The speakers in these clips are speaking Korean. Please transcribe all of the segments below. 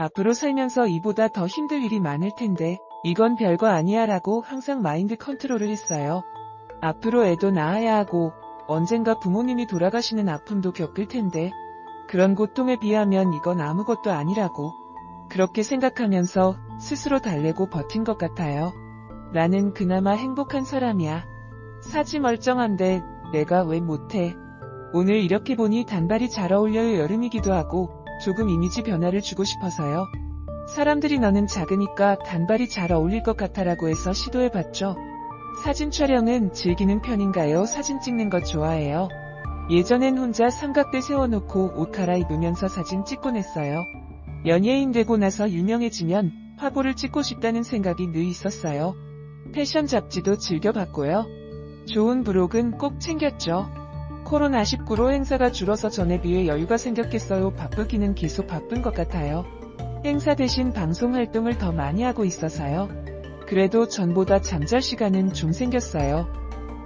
앞으로 살면서 이보다 더 힘들 일이 많을 텐데 이건 별거 아니야 라고 항상 마인드 컨트롤을 했어요. 앞으로 애도 낳아야 하고 언젠가 부모님이 돌아가시는 아픔도 겪을 텐데 그런 고통에 비하면 이건 아무것도 아니라고 그렇게 생각하면서 스스로 달래고 버틴 것 같아요. 나는 그나마 행복한 사람이야. 사지 멀쩡한데 내가 왜 못해. 오늘 이렇게 보니 단발이 잘 어울려요 여름이기도 하고 조금 이미지 변화를 주고 싶어서요. 사람들이 너는 작으니까 단발이 잘 어울릴 것 같아라고 해서 시도해봤죠. 사진 촬영은 즐기는 편인가요? 사진 찍는 것 좋아해요. 예전엔 혼자 삼각대 세워놓고 옷 갈아입으면서 사진 찍곤 했어요. 연예인 되고 나서 유명해지면 화보를 찍고 싶다는 생각이 늘 있었어요. 패션 잡지도 즐겨봤고요. 좋은 브록은 꼭 챙겼죠. 코로나19로 행사가 줄어서 전에 비해 여유가 생겼겠어요. 바쁘기는 계속 바쁜 것 같아요. 행사 대신 방송 활동을 더 많이 하고 있어서요. 그래도 전보다 잠잘 시간은 좀 생겼어요.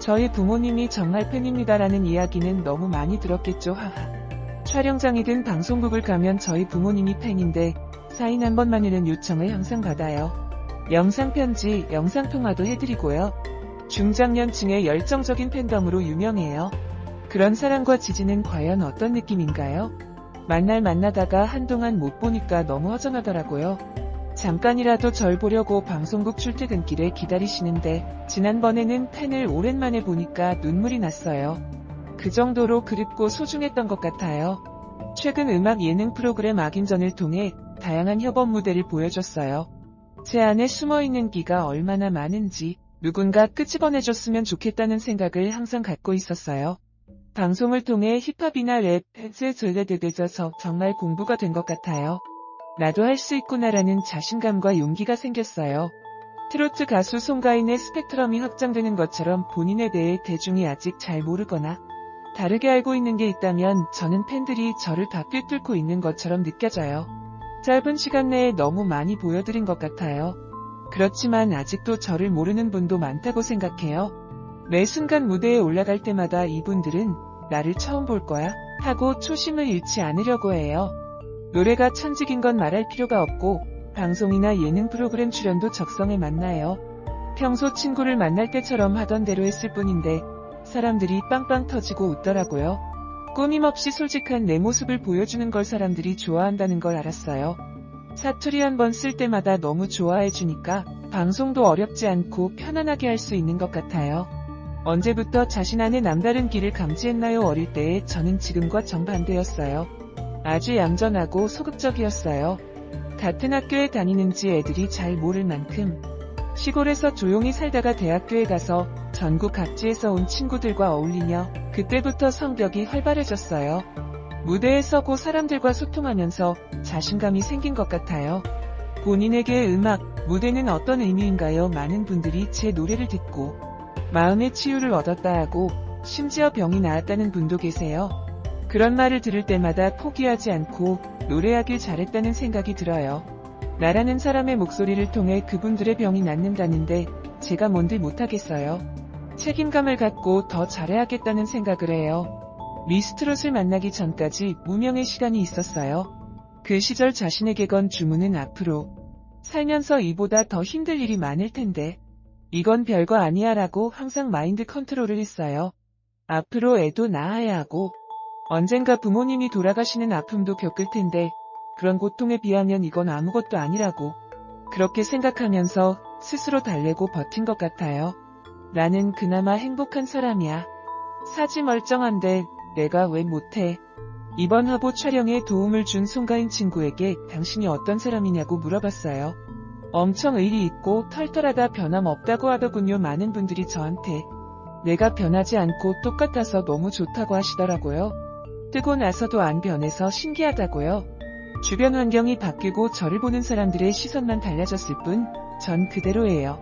저희 부모님이 정말 팬입니다라는 이야기는 너무 많이 들었겠죠. 하하. 촬영장이든 방송국을 가면 저희 부모님이 팬인데 사인 한 번만이라는 요청을 항상 받아요. 영상 편지, 영상 통화도 해드리고요. 중장년층의 열정적인 팬덤으로 유명해요. 그런 사랑과 지지는 과연 어떤 느낌인가요? 만날 만나다가 한동안 못 보니까 너무 허전하더라고요. 잠깐이라도 절 보려고 방송국 출퇴근길에 기다리시는데 지난번에는 팬을 오랜만에 보니까 눈물이 났어요. 그 정도로 그립고 소중했던 것 같아요. 최근 음악 예능 프로그램 악인전을 통해 다양한 협업 무대를 보여줬어요. 제 안에 숨어있는 기가 얼마나 많은지 누군가 끄집어내줬으면 좋겠다는 생각을 항상 갖고 있었어요. 방송을 통해 힙합이나 랩, 댄스에 전래되돼서 정말 공부가 된 것 같아요. 나도 할 수 있구나라는 자신감과 용기가 생겼어요. 트로트 가수 송가인의 스펙트럼이 확장되는 것처럼 본인에 대해 대중이 아직 잘 모르거나 다르게 알고 있는 게 있다면 저는 팬들이 저를 다 꿰뚫고 있는 것처럼 느껴져요. 짧은 시간 내에 너무 많이 보여드린 것 같아요. 그렇지만 아직도 저를 모르는 분도 많다고 생각해요. 매 순간 무대에 올라갈 때마다 이분들은 나를 처음 볼 거야 하고 초심을 잃지 않으려고 해요. 노래가 천직인 건 말할 필요가 없고 방송이나 예능 프로그램 출연도 적성에 맞나요. 평소 친구를 만날 때처럼 하던 대로 했을 뿐인데 사람들이 빵빵 터지고 웃더라고요. 꾸밈없이 솔직한 내 모습을 보여주는 걸 사람들이 좋아한다는 걸 알았어요. 사투리 한 번 쓸 때마다 너무 좋아해 주니까 방송도 어렵지 않고 편안하게 할 수 있는 것 같아요. 언제부터 자신 안에 남다른 길을 감지했나요? 어릴 때의 저는 지금과 정반대였어요. 아주 얌전하고 소극적이었어요. 같은 학교에 다니는지 애들이 잘 모를 만큼 시골에서 조용히 살다가 대학교에 가서 전국 각지에서 온 친구들과 어울리며 그때부터 성격이 활발해졌어요. 무대에 서고 사람들과 소통하면서 자신감이 생긴 것 같아요. 본인에게 음악, 무대는 어떤 의미인가요? 많은 분들이 제 노래를 듣고 마음의 치유를 얻었다 하고 심지어 병이 나았다는 분도 계세요. 그런 말을 들을 때마다 포기하지 않고 노래하길 잘했다는 생각이 들어요. 나라는 사람의 목소리를 통해 그분들의 병이 낫는다는데 제가 뭔들 못하겠어요. 책임감을 갖고 더 잘해야겠다는 생각을 해요. 미스트롯을 만나기 전까지 무명의 시간이 있었어요. 그 시절 자신에게 건 주문은 앞으로 살면서 이보다 더 힘들 일이 많을 텐데 이건 별거 아니야 라고 항상 마인드 컨트롤을 했어요. 앞으로 애도 낳아야 하고 언젠가 부모님이 돌아가시는 아픔도 겪을 텐데 그런 고통에 비하면 이건 아무것도 아니라고 그렇게 생각하면서 스스로 달래고 버틴 것 같아요. 나는 그나마 행복한 사람이야. 사지 멀쩡한데 내가 왜 못해. 이번 화보 촬영에 도움을 준 송가인 친구에게 당신이 어떤 사람이냐고 물어봤어요. 엄청 의리 있고 털털하다 변함없다고 하더군요. 많은 분들이 저한테 내가 변하지 않고 똑같아서 너무 좋다고 하시더라고요. 뜨고 나서도 안 변해서 신기하다고요. 주변 환경이 바뀌고 저를 보는 사람들의 시선만 달라졌을 뿐 전 그대로예요.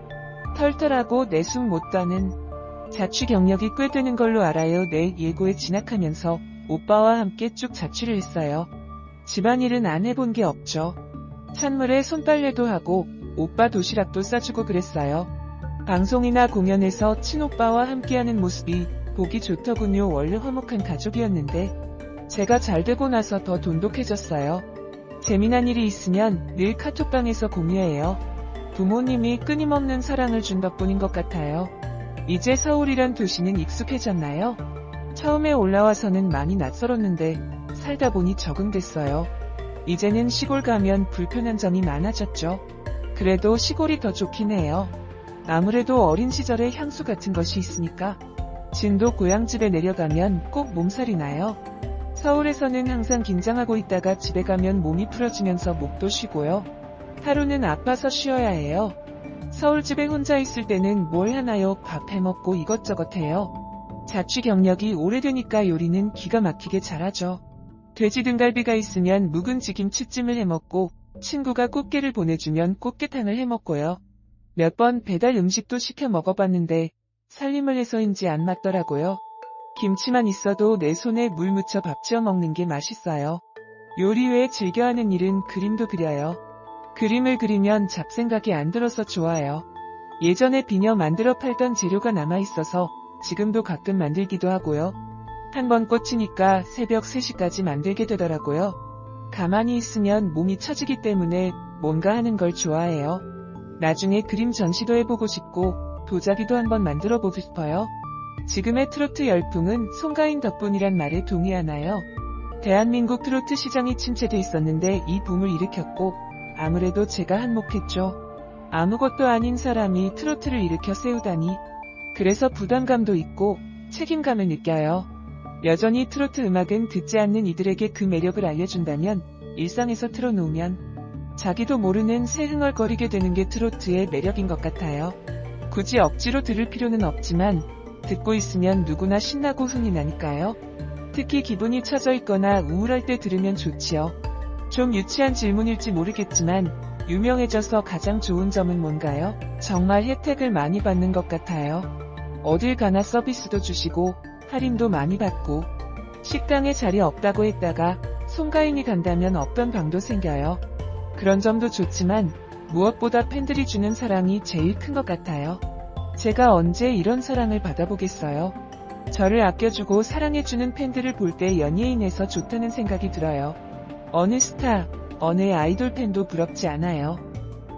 털털하고 내숭 못다는 자취 경력이 꽤 되는 걸로 알아요. 내 예고에 진학하면서 오빠와 함께 쭉 자취를 했어요. 집안일은 안 해본 게 없죠. 찬물에 손빨래도 하고 오빠 도시락도 싸주고 그랬어요. 방송이나 공연에서 친오빠와 함께하는 모습이 보기 좋더군요. 원래 화목한 가족이었는데 제가 잘 되고 나서 더 돈독해졌어요. 재미난 일이 있으면 늘 카톡방에서 공유해요. 부모님이 끊임없는 사랑을 준 덕분인 것 같아요. 이제 서울이란 도시는 익숙해졌나요? 처음에 올라와서는 많이 낯설었는데 살다 보니 적응됐어요. 이제는 시골 가면 불편한 점이 많아졌죠. 그래도 시골이 더 좋긴 해요. 아무래도 어린 시절의 향수 같은 것이 있으니까. 진도 고향집에 내려가면 꼭 몸살이 나요. 서울에서는 항상 긴장하고 있다가 집에 가면 몸이 풀어지면서 목도 쉬고요. 하루는 아파서 쉬어야 해요. 서울집에 혼자 있을 때는 뭘 하나요? 밥 해먹고 이것저것 해요. 자취 경력이 오래되니까 요리는 기가 막히게 잘하죠. 돼지 등갈비가 있으면 묵은 지 김치찜을 해먹고 친구가 꽃게를 보내주면 꽃게탕을 해먹고요. 몇 번 배달 음식도 시켜 먹어봤는데 살림을 해서인지 안 맞더라고요. 김치만 있어도 내 손에 물 묻혀 밥 지어 먹는 게 맛있어요. 요리 외에 즐겨하는 일은 그림도 그려요. 그림을 그리면 잡생각이 안 들어서 좋아요. 예전에 비녀 만들어 팔던 재료가 남아있어서 지금도 가끔 만들기도 하고요. 한 번 꽂히니까 새벽 3시까지 만들게 되더라고요. 가만히 있으면 몸이 처지기 때문에 뭔가 하는 걸 좋아해요. 나중에 그림 전시도 해보고 싶고 도자기도 한번 만들어 보고 싶어요. 지금의 트로트 열풍은 송가인 덕분이란 말에 동의하나요? 대한민국 트로트 시장이 침체돼 있었는데 이 붐을 일으켰고 아무래도 제가 한몫했죠. 아무것도 아닌 사람이 트로트를 일으켜 세우다니. 그래서 부담감도 있고 책임감을 느껴요. 여전히 트로트 음악은 듣지 않는 이들에게 그 매력을 알려준다면 일상에서 틀어놓으면 자기도 모르는 새 흥얼거리게 되는 게 트로트의 매력인 것 같아요. 굳이 억지로 들을 필요는 없지만 듣고 있으면 누구나 신나고 흥이 나니까요. 특히 기분이 처져 있거나 우울할 때 들으면 좋지요. 좀 유치한 질문일지 모르겠지만 유명해져서 가장 좋은 점은 뭔가요? 정말 혜택을 많이 받는 것 같아요. 어딜 가나 서비스도 주시고 할인도 많이 받고 식당에 자리 없다고 했다가 송가인이 간다면 없던 방도 생겨요. 그런 점도 좋지만 무엇보다 팬들이 주는 사랑이 제일 큰 것 같아요. 제가 언제 이런 사랑을 받아보겠어요. 저를 아껴주고 사랑해주는 팬들을 볼 때 연예인에서 좋다는 생각이 들어요. 어느 스타, 어느 아이돌 팬도 부럽지 않아요.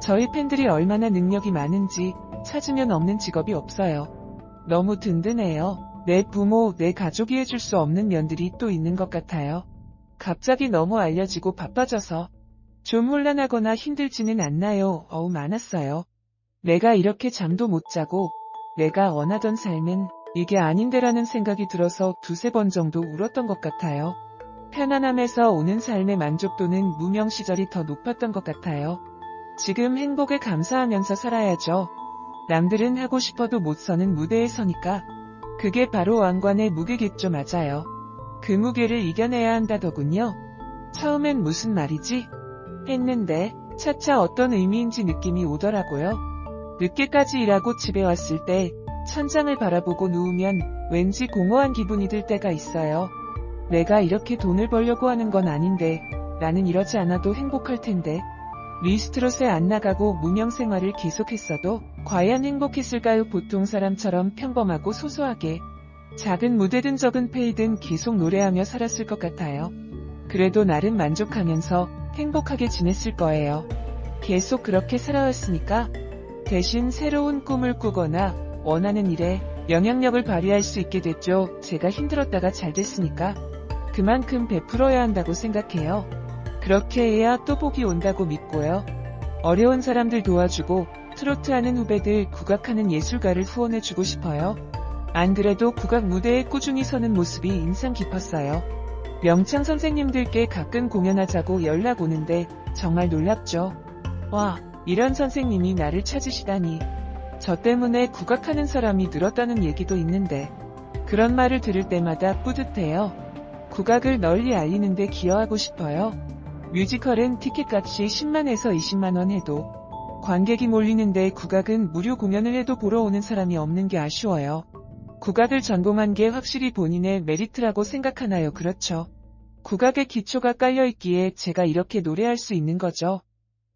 저희 팬들이 얼마나 능력이 많은지 찾으면 없는 직업이 없어요. 너무 든든해요. 내 부모, 내 가족이 해줄 수 없는 면들이 또 있는 것 같아요. 갑자기 너무 알려지고 바빠져서 좀 혼란하거나 힘들지는 않나요? 어우 많았어요. 내가 이렇게 잠도 못 자고 내가 원하던 삶은 이게 아닌데라는 생각이 들어서 두세 번 정도 울었던 것 같아요. 편안함에서 오는 삶의 만족도는 무명 시절이 더 높았던 것 같아요. 지금 행복에 감사하면서 살아야죠. 남들은 하고 싶어도 못 서는 무대에 서니까 그게 바로 왕관의 무게겠죠 맞아요. 그 무게를 이겨내야 한다더군요. 처음엔 무슨 말이지? 했는데 차차 어떤 의미인지 느낌이 오더라고요. 늦게까지 일하고 집에 왔을 때 천장을 바라보고 누우면 왠지 공허한 기분이 들 때가 있어요. 내가 이렇게 돈을 벌려고 하는 건 아닌데 나는 이러지 않아도 행복할 텐데 리스트롯에 안 나가고 무명 생활을 계속했어도 과연 행복했을까요? 보통 사람처럼 평범하고 소소하게 작은 무대든 적은 페이든 계속 노래하며 살았을 것 같아요. 그래도 나름 만족하면서 행복하게 지냈을 거예요. 계속 그렇게 살아왔으니까 대신 새로운 꿈을 꾸거나 원하는 일에 영향력을 발휘할 수 있게 됐죠. 제가 힘들었다가 잘 됐으니까 그만큼 베풀어야 한다고 생각해요. 그렇게 해야 또 복이 온다고 믿고요. 어려운 사람들 도와주고 트로트 하는 후배들 국악하는 예술가를 후원해주고 싶어요. 안 그래도 국악 무대에 꾸준히 서는 모습이 인상 깊었어요. 명창 선생님들께 가끔 공연하자고 연락 오는데 정말 놀랍죠. 와, 이런 선생님이 나를 찾으시다니. 저 때문에 국악하는 사람이 늘었다는 얘기도 있는데 그런 말을 들을 때마다 뿌듯해요. 국악을 널리 알리는데 기여하고 싶어요. 뮤지컬은 티켓값이 10만에서 20만원 해도 관객이 몰리는데 국악은 무료 공연을 해도 보러 오는 사람이 없는 게 아쉬워요. 국악을 전공한 게 확실히 본인의 메리트라고 생각하나요? 그렇죠. 국악의 기초가 깔려있기에 제가 이렇게 노래할 수 있는 거죠.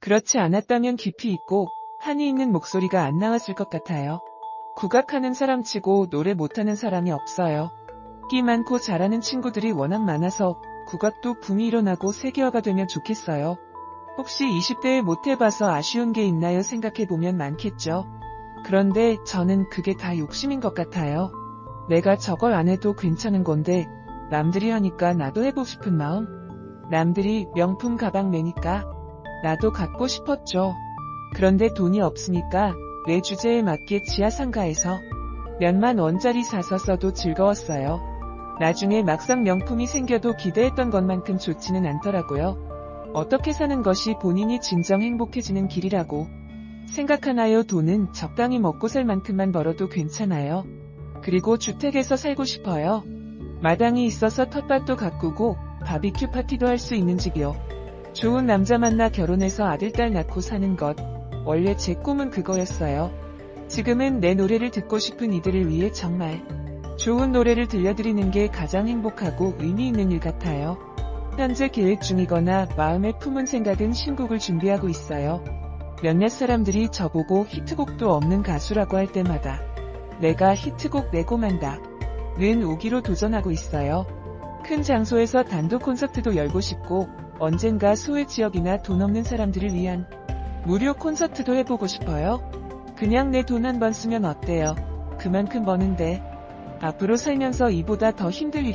그렇지 않았다면 깊이 있고 한이 있는 목소리가 안 나왔을 것 같아요. 국악하는 사람 치고 노래 못하는 사람이 없어요. 끼 많고 잘하는 친구들이 워낙 많아서 국악도 붐이 일어나고 세계화가 되면 좋겠어요. 혹시 20대에 못해봐서 아쉬운 게 있나요 생각해보면 많겠죠. 그런데 저는 그게 다 욕심인 것 같아요. 내가 저걸 안 해도 괜찮은 건데 남들이 하니까 나도 해보고 싶은 마음. 남들이 명품 가방 매니까 나도 갖고 싶었죠. 그런데 돈이 없으니까 내 주제에 맞게 지하상가에서 몇만 원짜리 사서 써도 즐거웠어요. 나중에 막상 명품이 생겨도 기대했던 것만큼 좋지는 않더라고요. 어떻게 사는 것이 본인이 진정 행복해지는 길이라고 생각하나요? 돈은 적당히 먹고 살 만큼만 벌어도 괜찮아요. 그리고 주택에서 살고 싶어요. 마당이 있어서 텃밭도 가꾸고 바비큐 파티도 할 수 있는 집이요. 좋은 남자 만나 결혼해서 아들, 딸 낳고 사는 것. 원래 제 꿈은 그거였어요. 지금은 내 노래를 듣고 싶은 이들을 위해 정말 좋은 노래를 들려드리는 게 가장 행복하고 의미 있는 일 같아요. 현재 계획 중이거나 마음에 품은 생각은 신곡을 준비하고 있어요. 몇몇 사람들이 저보고 히트곡도 없는 가수라고 할 때마다 내가 히트곡 내고 만다. 는 오기로 도전하고 있어요. 큰 장소에서 단독 콘서트도 열고 싶고 언젠가 소외 지역이나 돈 없는 사람들을 위한 무료 콘서트도 해보고 싶어요. 그냥 내 돈 한 번 쓰면 어때요? 그만큼 버는데 앞으로 살면서 이보다 더 힘들 일